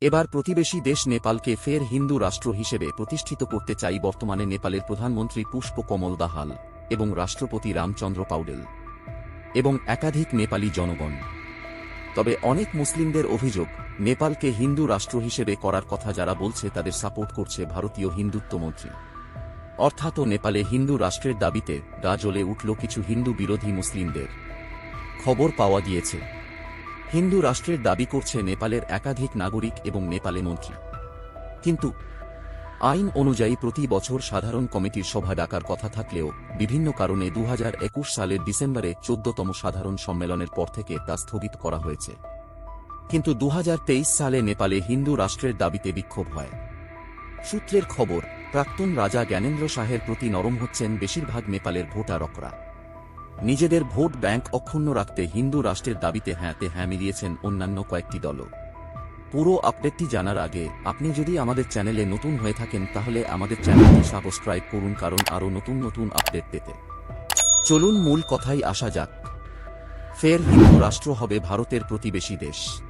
এবার প্রতিবেশী দেশ নেপালকে ফের হিন্দু রাষ্ট্র হিসেবে প্রতিষ্ঠিত করতে চাই বর্তমানে নেপালের প্রধানমন্ত্রী পুষ্প কমল দাহাল এবং রাষ্ট্রপতি রামচন্দ্র পাউডেল এবং একাধিক নেপালি জনগণ। তবে অনেক মুসলিমদের অভিযোগ, নেপালকে হিন্দু রাষ্ট্র হিসেবে করার কথা যারা বলছে তাদের সাপোর্ট করছে ভারতীয় হিন্দুত্ব মন্ত্রী। অর্থাৎ নেপালে হিন্দু রাষ্ট্রের দাবিতে গা জ্বলে উঠল কিছু হিন্দু বিরোধী মুসলিমদের। খবর পাওয়া গিয়েছে। হিন্দু রাষ্ট্রের দাবি করছে নেপালের একাধিক নাগরিক এবং নেপালে মন্ত্রী। কিন্তু আইন অনুযায়ী প্রতি বছর সাধারণ কমিটির সভা ডাকার কথা থাকলেও বিভিন্ন কারণে দু হাজার একুশ সালের ডিসেম্বরে চোদ্দতম সাধারণ সম্মেলনের পর থেকে তা স্থগিত করা হয়েছে। কিন্তু দু হাজার তেইশ সালে নেপালে হিন্দু রাষ্ট্রের দাবিতে বিক্ষোভ হয়। সূত্রের খবর, প্রাক্তন রাজা জ্ঞানেন্দ্র শাহের প্রতি নরম হচ্ছেন বেশিরভাগ নেপালের ভোটারকরা। নিজেদের ভোট ব্যাংক অক্ষুণ্ণ রাখতে হিন্দু রাষ্ট্রের দাবিতে হ্যাঁতে হ্যাঁ মিলিয়েছেন অন্যান্য কয়েকটি দলও। পুরো আপডেটটি জানার আগে, আপনি যদি আমাদের চ্যানেলে নতুন হয়ে থাকেন তাহলে আমাদের চ্যানেলটি সাবস্ক্রাইব করুন কারণ আরও নতুন নতুন আপডেট পেতে। চলুন মূল কথাই আসা যাক। ফের হিন্দু রাষ্ট্র হবে ভারতের প্রতিবেশী দেশ।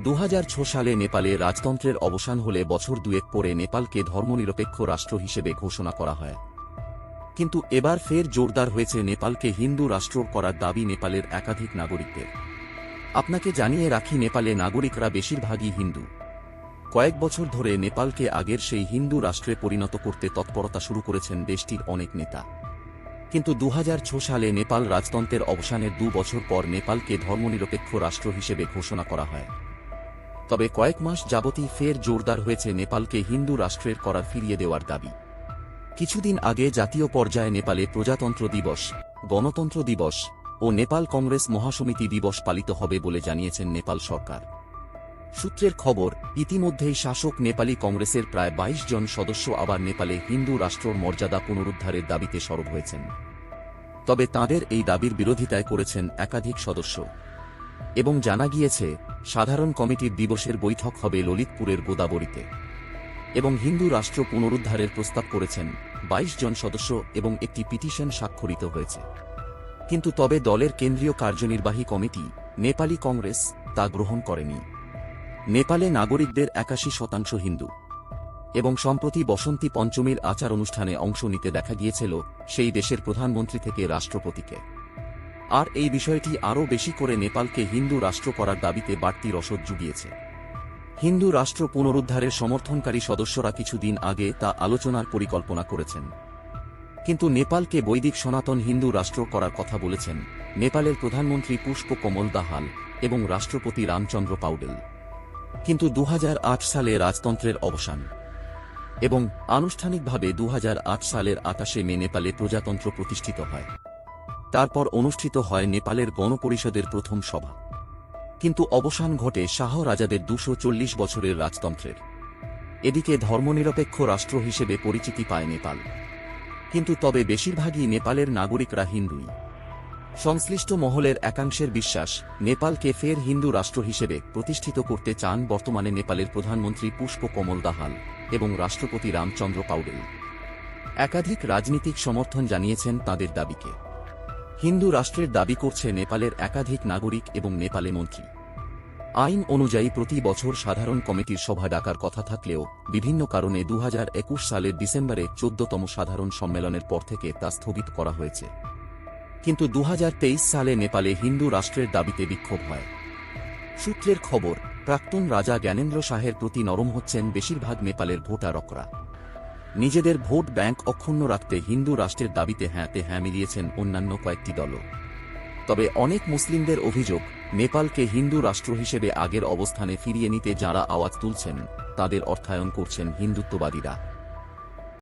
দু সালে নেপালে রাজতন্ত্রের অবসান হলে বছর দুয়েক পরে নেপালকে ধর্মনিরপেক্ষ রাষ্ট্র হিসেবে ঘোষণা করা হয়। কিন্তু এবার ফের জোরদার হয়েছে নেপালকে হিন্দু রাষ্ট্র করার দাবি নেপালের একাধিক নাগরিকদের। আপনাকে জানিয়ে রাখি, নেপালে নাগরিকরা বেশিরভাগই হিন্দু। কয়েক বছর ধরে নেপালকে আগের সেই হিন্দু রাষ্ট্রে পরিণত করতে তৎপরতা শুরু করেছেন দেশটির অনেক নেতা। কিন্তু দু সালে নেপাল রাজতন্ত্রের অবসানের দু বছর পর নেপালকে ধর্মনিরপেক্ষ রাষ্ট্র হিসেবে ঘোষণা করা হয়। তবে কয়েক মাস যাবতই ফের জোরদার হয়েছে নেপালকে হিন্দু রাষ্ট্রের করা ফিরিয়ে দেওয়ার দাবি। কিছুদিন আগে জাতীয় পর্যায়ে নেপালে প্রজাতন্ত্র দিবস, গণতন্ত্র দিবস ও নেপাল কংগ্রেস মহাসমিতি দিবস পালিত হবে বলে জানিয়েছেন নেপাল সরকার। সূত্রের খবর, ইতিমধ্যেই শাসক নেপালি কংগ্রেসের প্রায় ২২ জন সদস্য আবার নেপালে হিন্দু রাষ্ট্রর মর্যাদা পুনরুদ্ধারের দাবিতে সরব হয়েছেন। তবে তাঁদের এই দাবির বিরোধিতায় করেছেন একাধিক সদস্য। এবং জানা গিয়েছে, সাধারণ কমিটির দিবসের বৈঠক হবে ললিতপুরের গোদাবরীতে। এবং হিন্দু রাষ্ট্র পুনরুদ্ধারের প্রস্তাব করেছেন। ২২ জন সদস্য এবং একটি পিটিশন স্বাক্ষরিত হয়েছে। কিন্তু তবে দলের কেন্দ্রীয় কার্যনির্বাহী কমিটি, নেপালি কংগ্রেস, তা গ্রহণ করেনি। নেপালে নাগরিকদের একাশি শতাংশ হিন্দু। এবং সম্প্রতি বসন্তী পঞ্চমীর আচার অনুষ্ঠানে অংশ নিতে দেখা গিয়েছিল সেই দেশের প্রধানমন্ত্রী থেকে রাষ্ট্রপতিকে। আর এই বিষয়টি আরও বেশি করে নেপালকে হিন্দু রাষ্ট্র করার দাবিতে বাড়তি রসদ জুগিয়েছে। হিন্দু রাষ্ট্র পুনরুদ্ধারের সমর্থনকারী সদস্যরা কিছুদিন আগে তা আলোচনার পরিকল্পনা করেছেন। কিন্তু নেপালকে বৈদিক সনাতন হিন্দু রাষ্ট্র করার কথা বলেছেন নেপালের প্রধানমন্ত্রী পুষ্প কমল দাহাল এবং রাষ্ট্রপতি রামচন্দ্র পাউডেল। কিন্তু দু হাজার আট সালে রাজতন্ত্রের অবসান এবং আনুষ্ঠানিকভাবে দু হাজার আট সালের আকাশে মে নেপালে প্রজাতন্ত্র প্রতিষ্ঠিত হয়। তারপর অনুষ্ঠিত হয় নেপালের গণপরিষদের প্রথম সভা। কিন্তু অবসান ঘটে শাহ রাজাদের দুশো চল্লিশ বছরের রাজতন্ত্রের। এদিকে ধর্মনিরপেক্ষ রাষ্ট্র হিসেবে পরিচিতি পায় নেপাল। কিন্তু তবে বেশিরভাগই নেপালের নাগরিকরা হিন্দুই। সংশ্লিষ্ট মহলের একাংশের বিশ্বাস, নেপালকে ফের হিন্দু রাষ্ট্র হিসেবে প্রতিষ্ঠিত করতে চান বর্তমানে নেপালের প্রধানমন্ত্রী পুষ্প কমল দাহাল এবং রাষ্ট্রপতি রামচন্দ্র পাউডেল। একাধিক রাজনীতিক সমর্থন জানিয়েছেন তাদের দাবিকে। হিন্দু রাষ্ট্রের দাবি করছে নেপালের একাধিক নাগরিক এবং নেপালে মন্ত্রী। আইন অনুযায়ী প্রতি বছর সাধারণ কমিটির সভা ডাকার কথা থাকলেও, বিভিন্ন কারণে দু হাজার একুশ সালের ডিসেম্বরে চোদ্দতম সাধারণ সম্মেলনের পর থেকে তা স্থগিত করা হয়েছে। কিন্তু দু হাজার তেইশ সালে নেপালে হিন্দু রাষ্ট্রের দাবিতে বিক্ষোভ হয়। সূত্রের খবর, প্রাক্তন রাজা জ্ঞানেন্দ্র শাহের প্রতি নরম হচ্ছেন বেশিরভাগ নেপালের ভোটারকরা। নিজেদের ভোট ব্যাংক অক্ষুণ্ণ রাখতে হিন্দু রাষ্ট্রের দাবিতে হ্যাঁতে হ্যাঁ মিলিয়েছেন অন্যান্য কয়েকটি দলও। তবে অনেক মুসলিমদের অভিযোগ, নেপালকে হিন্দু রাষ্ট্র হিসেবে আগের অবস্থানে ফিরিয়ে নিতে যারা আওয়াজ তুলছেন, তাদের অর্থায়ন করছেন হিন্দুত্ববাদীরা।